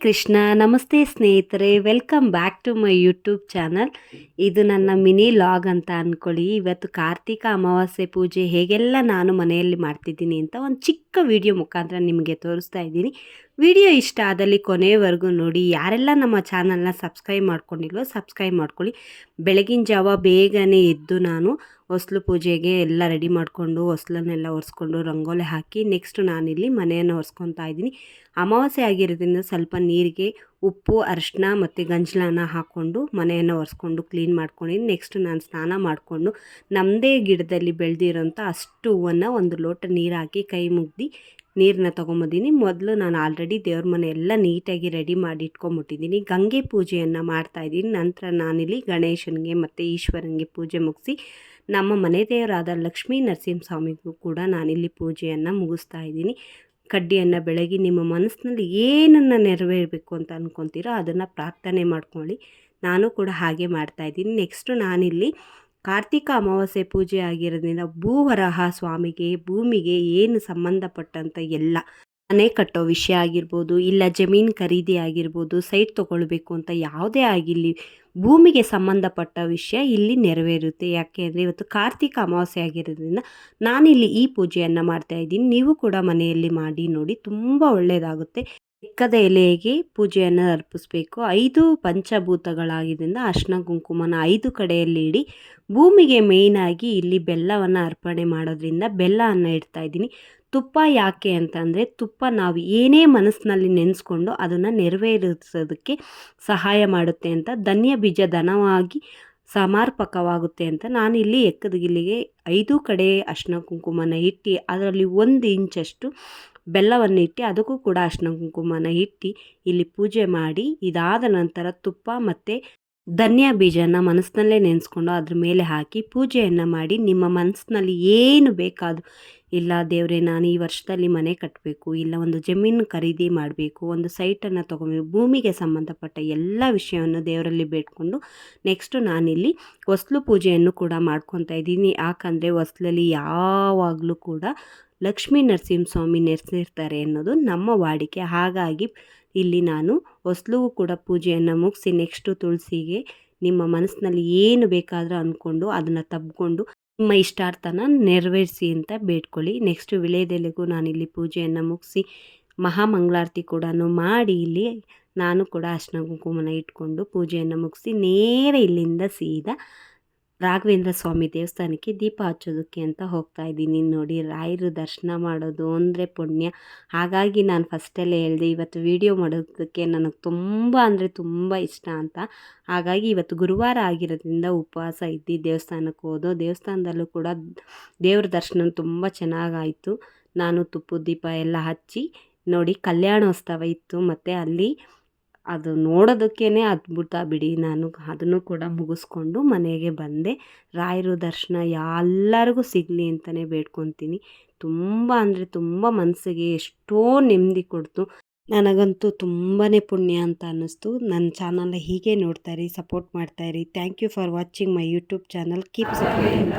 ಕೃಷ್ಣ, ನಮಸ್ತೆ ಸ್ನೇಹಿತರೆ welcome back to my YouTube channel ಇದು ನನ್ನ ಮಿನಿ ಲಾಗ್ ಅಂತ ಅಂದ್ಕೊಳ್ಳಿ ಇವತ್ತು ಕಾರ್ತಿಕ ಅಮಾವಾಸ್ಯೆ ಪೂಜೆ ಹೇಗೆಲ್ಲ ನಾನು ಮನೆಯಲ್ಲಿ ಮಾಡ್ತಿದ್ದೀನಿ ಅಂತ ಒಂದು ಚಿಕ್ಕ ವಿಡಿಯೋ ಮುಖಾಂತರ ನಿಮಗೆ ತೋರಿಸ್ತಾ ಇದ್ದೀನಿ. ವಿಡಿಯೋ ಇಷ್ಟ ಆದಲ್ಲಿ ಕೊನೆಯವರೆಗೂ ನೋಡಿ. ಯಾರೆಲ್ಲ ನಮ್ಮ ಚಾನಲ್ನ ಸಬ್ಸ್ಕ್ರೈಬ್ ಮಾಡ್ಕೊಂಡಿಲ್ವೋ ಸಬ್ಸ್ಕ್ರೈಬ್ ಮಾಡ್ಕೊಳ್ಳಿ. ಬೆಳಗಿನ ಜಾವ ಬೇಗನೆ ಎದ್ದು ನಾನು ಹೊಸ್ಲು ಪೂಜೆಗೆ ಎಲ್ಲ ರೆಡಿ ಮಾಡಿಕೊಂಡು, ಹೊಸ್ಲನ್ನೆಲ್ಲ ಒರೆಸ್ಕೊಂಡು ರಂಗೋಲಿ ಹಾಕಿ ನೆಕ್ಸ್ಟ್ ನಾನಿಲ್ಲಿ ಮನೆಯನ್ನು ಒರೆಸ್ಕೊತಾ ಇದ್ದೀನಿ. ಅಮಾವಾಸ್ಯೆ ಆಗಿರೋದ್ರಿಂದ ಸ್ವಲ್ಪ ನೀರಿಗೆ ಉಪ್ಪು, ಅರಿಶಿನ ಮತ್ತು ಗಂಜಲನ ಹಾಕ್ಕೊಂಡು ಮನೆಯನ್ನು ಒರೆಸ್ಕೊಂಡು ಕ್ಲೀನ್ ಮಾಡ್ಕೊಂಡಿದ್ದೀನಿ. ನೆಕ್ಸ್ಟ್ ನಾನು ಸ್ನಾನ ಮಾಡಿಕೊಂಡು ನಮ್ಮದೇ ಗಿಡದಲ್ಲಿ ಬೆಳೆದಿರೋಂಥ ಅಷ್ಟು ಹೂವನ್ನು ಒಂದು ಲೋಟ ನೀರು ಹಾಕಿ ಕೈ ಮುಗ್ದು ನೀರನ್ನ ತೊಗೊಂಬಂದಿನಿ. ಮೊದಲು ನಾನು ಆಲ್ರೆಡಿ ದೇವ್ರ ಮನೆ ಎಲ್ಲ ನೀಟಾಗಿ ರೆಡಿ ಮಾಡಿ ಇಟ್ಕೊಂಬಿಟ್ಟಿದ್ದೀನಿ ಗಂಗೆ ಪೂಜೆಯನ್ನು ಮಾಡ್ತಾಯಿದ್ದೀನಿ ನಂತರ ನಾನಿಲ್ಲಿ ಗಣೇಶನಿಗೆ ಮತ್ತು ಈಶ್ವರನಿಗೆ ಪೂಜೆ ಮುಗಿಸಿ ನಮ್ಮ ಮನೆ ದೇವರಾದ ಲಕ್ಷ್ಮೀ ನರಸಿಂಹಸ್ವಾಮಿಗೂ ಕೂಡ ನಾನಿಲ್ಲಿ ಪೂಜೆಯನ್ನು ಮುಗಿಸ್ತಾ ಇದ್ದೀನಿ. ಕಡ್ಡಿಯನ್ನು ಬೆಳಗಿ ನಿಮ್ಮ ಮನಸ್ಸಿನಲ್ಲಿ ಏನನ್ನು ನೆರವೇರಬೇಕು ಅಂತ ಅಂದ್ಕೊತೀರೋ ಅದನ್ನು ಪ್ರಾರ್ಥನೆ ಮಾಡ್ಕೊಳ್ಳಿ. ನಾನು ಕೂಡ ಹಾಗೆ ಮಾಡ್ತಾಯಿದ್ದೀನಿ ನೆಕ್ಸ್ಟು ನಾನಿಲ್ಲಿ ಕಾರ್ತಿಕ ಅಮಾವಾಸ್ಯೆ ಪೂಜೆ ಆಗಿರೋದ್ರಿಂದ ಭೂವರಹ ಸ್ವಾಮಿಗೆ, ಭೂಮಿಗೆ ಏನು ಸಂಬಂಧಪಟ್ಟಂಥ ಎಲ್ಲ ಮನೆ ಕಟ್ಟೋ ವಿಷಯ ಆಗಿರ್ಬೋದು, ಇಲ್ಲ ಜಮೀನು ಖರೀದಿ ಆಗಿರ್ಬೋದು, ಸೈಟ್ ತೊಗೊಳ್ಬೇಕು ಅಂತ ಯಾವುದೇ ಆಗಿರಲಿ, ಭೂಮಿಗೆ ಸಂಬಂಧಪಟ್ಟ ವಿಷಯ ಇಲ್ಲಿ ನೆರವೇರುತ್ತೆ. ಯಾಕೆ ಅಂದರೆ ಇವತ್ತು ಕಾರ್ತಿಕ ಅಮಾವಾಸ್ಯೆ ಆಗಿರೋದ್ರಿಂದ ನಾನಿಲ್ಲಿ ಈ ಪೂಜೆಯನ್ನು ಮಾಡ್ತಾ ಇದ್ದೀನಿ. ನೀವು ಕೂಡ ಮನೆಯಲ್ಲಿ ಮಾಡಿ ನೋಡಿ, ತುಂಬ ಒಳ್ಳೆಯದಾಗುತ್ತೆ ಎಕ್ಕದ ಎಲೆಗೆ ಪೂಜೆಯನ್ನು ಅರ್ಪಿಸಬೇಕು. ಐದು ಪಂಚಭೂತಗಳಾಗಿದ್ದರಿಂದ ಅರ್ಶಿನ, ಕುಂಕುಮನ ಐದು ಕಡೆಯಲ್ಲಿ ಇಡಿ, ಭೂಮಿಗೆ ಮೇಯ್ನಾಗಿ ಇಲ್ಲಿ ಬೆಲ್ಲವನ್ನು ಅರ್ಪಣೆ ಮಾಡೋದ್ರಿಂದ ಬೆಲ್ಲವನ್ನು ಇಡ್ತಾ ಇದ್ದೀನಿ. ತುಪ್ಪ ಯಾಕೆ ಅಂತಂದರೆ, ತುಪ್ಪ ನಾವು ಏನೇ ಮನಸ್ಸಿನಲ್ಲಿ ನೆನೆಸ್ಕೊಂಡು ಅದನ್ನು ನೆರವೇರಿಸೋದಕ್ಕೆ ಸಹಾಯ ಮಾಡುತ್ತೆ ಅಂತ, ಧನ್ಯ ಬೀಜ ಧನವಾಗಿ ಸಮರ್ಪಕವಾಗುತ್ತೆ ಅಂತ ನಾನಿಲ್ಲಿ ಎಕ್ಕದ ಗಿಲ್ಲಿಗೆ ಐದು ಕಡೆ ಅರ್ಶಿನ, ಕುಂಕುಮನ ಇಟ್ಟು, ಅದರಲ್ಲಿ ಒಂದು ಇಂಚಷ್ಟು ಬೆಲ್ಲವನ್ನು ಇಟ್ಟು ಅದಕ್ಕೂ ಕೂಡ ಅರ್ಶಿನ ಕುಂಕುಮನ ಇಟ್ಟು ಇಲ್ಲಿ ಪೂಜೆ ಮಾಡಿ, ಇದಾದ ನಂತರ ತುಪ್ಪ ಮತ್ತು ಧನ್ಯಾ ಬೀಜನ ಮನಸ್ಸಿನಲ್ಲೇ ನೆನೆಸ್ಕೊಂಡು ಅದ್ರ ಮೇಲೆ ಹಾಕಿ ಪೂಜೆಯನ್ನು ಮಾಡಿ, ನಿಮ್ಮ ಮನಸ್ಸಿನಲ್ಲಿ ಏನು ಬೇಕಾದರೂ, ಇಲ್ಲ ದೇವರೇ ನಾನು ಈ ವರ್ಷದಲ್ಲಿ ಮನೆ ಕಟ್ಟಬೇಕು ಇಲ್ಲ ಒಂದು ಜಮೀನು ಖರೀದಿ ಮಾಡಬೇಕು, ಒಂದು ಸೈಟನ್ನು ತೊಗೊಬೇಕು, ಭೂಮಿಗೆ ಸಂಬಂಧಪಟ್ಟ ಎಲ್ಲ ವಿಷಯವನ್ನು ದೇವರಲ್ಲಿ ಬೇಡ್ಕೊಂಡು ನೆಕ್ಸ್ಟು ನಾನಿಲ್ಲಿ ಹೊಸ್ಲು ಪೂಜೆಯನ್ನು ಕೂಡ ಮಾಡ್ಕೊತಾ ಇದ್ದೀನಿ. ಯಾಕಂದರೆ ಹೊಸ್ಲಲ್ಲಿ ಯಾವಾಗಲೂ ಕೂಡ ಲಕ್ಷ್ಮೀ ನರಸಿಂಹಸ್ವಾಮಿ ನೆರೆಸಿರ್ತಾರೆ ಅನ್ನೋದು ನಮ್ಮ ವಾಡಿಕೆ. ಹಾಗಾಗಿ ಇಲ್ಲಿ ನಾನು ಹೊಸ್ಲಿಗೂ ಕೂಡ ಪೂಜೆಯನ್ನು ಮುಗಿಸಿ ನೆಕ್ಸ್ಟು ತುಳಸಿಗೆ ನಿಮ್ಮ ಮನಸ್ಸಿನಲ್ಲಿ ಏನು ಬೇಕಾದರೂ ಅಂದ್ಕೊಂಡು ಅದನ್ನು ತಬ್ಕೊಂಡು ನಿಮ್ಮ ಇಷ್ಟಾರ್ಥನ ನೆರವೇರಿಸಿ ಅಂತ ಬೇಡ್ಕೊಳ್ಳಿ. ನೆಕ್ಸ್ಟು ವಿಳೆದೆಲೆಗೂ ನಾನಿಲ್ಲಿ ಪೂಜೆಯನ್ನು ಮುಗಿಸಿ ಮಹಾಮಂಗಳಾರತಿ ಕೂಡ ಮಾಡಿ ಇಲ್ಲಿ ನಾನು ಕೂಡ ಅರ್ಶನ ಕುಂಕುಮನ ಇಟ್ಕೊಂಡು ಪೂಜೆಯನ್ನು ಮುಗಿಸಿ ನೇರ ಇಲ್ಲಿಂದ ಸೀದಾ ರಾಘವೇಂದ್ರ ಸ್ವಾಮಿ ದೇವಸ್ಥಾನಕ್ಕೆ ದೀಪ ಹಚ್ಚೋದಕ್ಕೆ ಅಂತ ಹೋಗ್ತಾ ಇದ್ದೀನಿ. ನೋಡಿ, ರಾಯರು ದರ್ಶನ ಮಾಡೋದು ಅಂದರೆ ಪುಣ್ಯ. ಹಾಗಾಗಿ ನಾನು ಫಸ್ಟಲ್ಲೇ ಹೇಳಿದೆ, ಇವತ್ತು ವಿಡಿಯೋ ಮಾಡೋದಕ್ಕೆ ನನಗೆ ತುಂಬ ಅಂದರೆ ತುಂಬ ಇಷ್ಟ ಅಂತ. ಹಾಗಾಗಿ ಇವತ್ತು ಗುರುವಾರ ಆಗಿರೋದ್ರಿಂದ ಉಪವಾಸ ಇದ್ದು ದೇವಸ್ಥಾನಕ್ಕೆ ಹೋದೋ, ದೇವಸ್ಥಾನದಲ್ಲೂ ಕೂಡ ದೇವ್ರ ದರ್ಶನ ತುಂಬ ಚೆನ್ನಾಗಾಯಿತು. ನಾನು ತುಪ್ಪದ ದೀಪ ಎಲ್ಲ ಹಚ್ಚಿ, ನೋಡಿ ಕಲ್ಯಾಣೋತ್ಸವ ಇತ್ತು. ಮತ್ತು ಅಲ್ಲಿ ಅದು ನೋಡೋದಕ್ಕೇ ಅದ್ಭುತ ಬಿಡಿ. ನಾನು ಅದನ್ನು ಕೂಡ ಮುಗಿಸ್ಕೊಂಡು ಮನೆಗೆ ಬಂದೆ. ರಾಯರು ದರ್ಶನ ಎಲ್ಲರಿಗೂ ಸಿಗಲಿ ಅಂತಲೇ ಬೇಡ್ಕೊತೀನಿ. ತುಂಬ ಅಂದರೆ ತುಂಬ ಮನಸ್ಸಿಗೆ ಎಷ್ಟೋ ನೆಮ್ಮದಿ ಕೊಡ್ತು. ನನಗಂತೂ ತುಂಬಾ ಪುಣ್ಯ ಅಂತ ಅನ್ನಿಸ್ತು. ನನ್ನ ಚಾನಲ್ನ ಹೀಗೆ ನೋಡ್ತಾಯಿರಿ support ಮಾಡ್ತಾಯಿರಿ thank you for watching my YouTube channel keep supporting